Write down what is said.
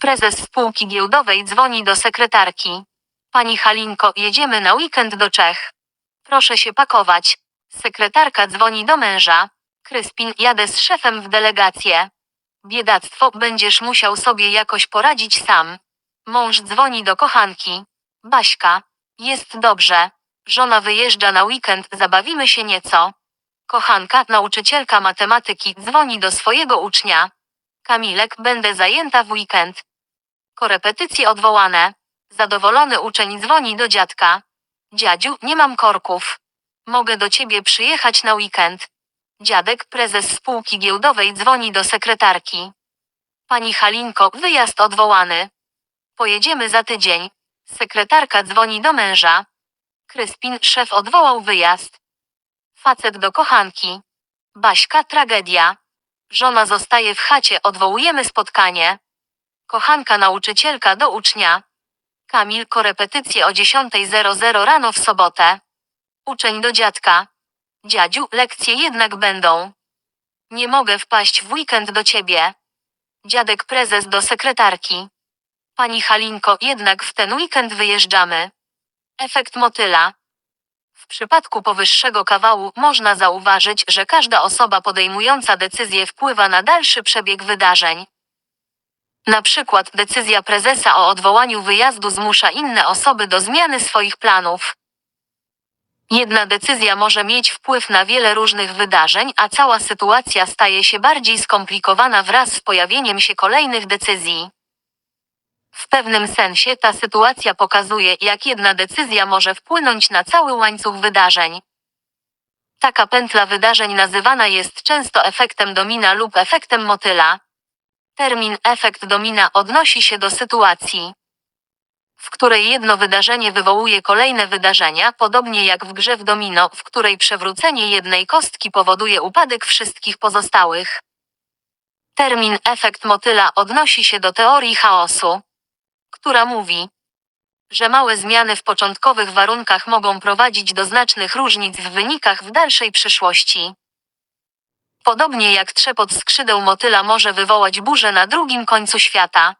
Prezes spółki giełdowej dzwoni do sekretarki. Pani Halinko, jedziemy na weekend do Czech. Proszę się pakować. Sekretarka dzwoni do męża. Kryspin, jadę z szefem w delegację. Biedactwo, będziesz musiał sobie jakoś poradzić sam. Mąż dzwoni do kochanki. Baśka. Jest dobrze. Żona wyjeżdża na weekend, zabawimy się nieco. Kochanka, nauczycielka matematyki, dzwoni do swojego ucznia. Kamilek, będę zajęta w weekend. Korepetycje odwołane. Zadowolony uczeń dzwoni do dziadka. Dziadziu, nie mam korków. Mogę do ciebie przyjechać na weekend. Dziadek, prezes spółki giełdowej, dzwoni do sekretarki. Pani Halinko, wyjazd odwołany. Pojedziemy za tydzień. Sekretarka dzwoni do męża. Kryspin, szef odwołał wyjazd. Facet do kochanki. Baśka, tragedia. Żona zostaje w chacie, odwołujemy spotkanie. Kochanka nauczycielka do ucznia. Kamil, korepetycje o 10.00 rano w sobotę. Uczeń do dziadka. Dziadziu, lekcje jednak będą. Nie mogę wpaść w weekend do ciebie. Dziadek prezes do sekretarki. Pani Halinko, jednak w ten weekend wyjeżdżamy. Efekt motyla. W przypadku powyższego kawału można zauważyć, że każda osoba podejmująca decyzję wpływa na dalszy przebieg wydarzeń. Na przykład decyzja prezesa o odwołaniu wyjazdu zmusza inne osoby do zmiany swoich planów. Jedna decyzja może mieć wpływ na wiele różnych wydarzeń, a cała sytuacja staje się bardziej skomplikowana wraz z pojawieniem się kolejnych decyzji. W pewnym sensie ta sytuacja pokazuje, jak jedna decyzja może wpłynąć na cały łańcuch wydarzeń. Taka pętla wydarzeń nazywana jest często efektem domina lub efektem motyla. Termin efekt domina odnosi się do sytuacji, w której jedno wydarzenie wywołuje kolejne wydarzenia, podobnie jak w grze w domino, w której przewrócenie jednej kostki powoduje upadek wszystkich pozostałych. Termin efekt motyla odnosi się do teorii chaosu, która mówi, że małe zmiany w początkowych warunkach mogą prowadzić do znacznych różnic w wynikach w dalszej przyszłości. Podobnie jak trzepot skrzydeł motyla może wywołać burzę na drugim końcu świata.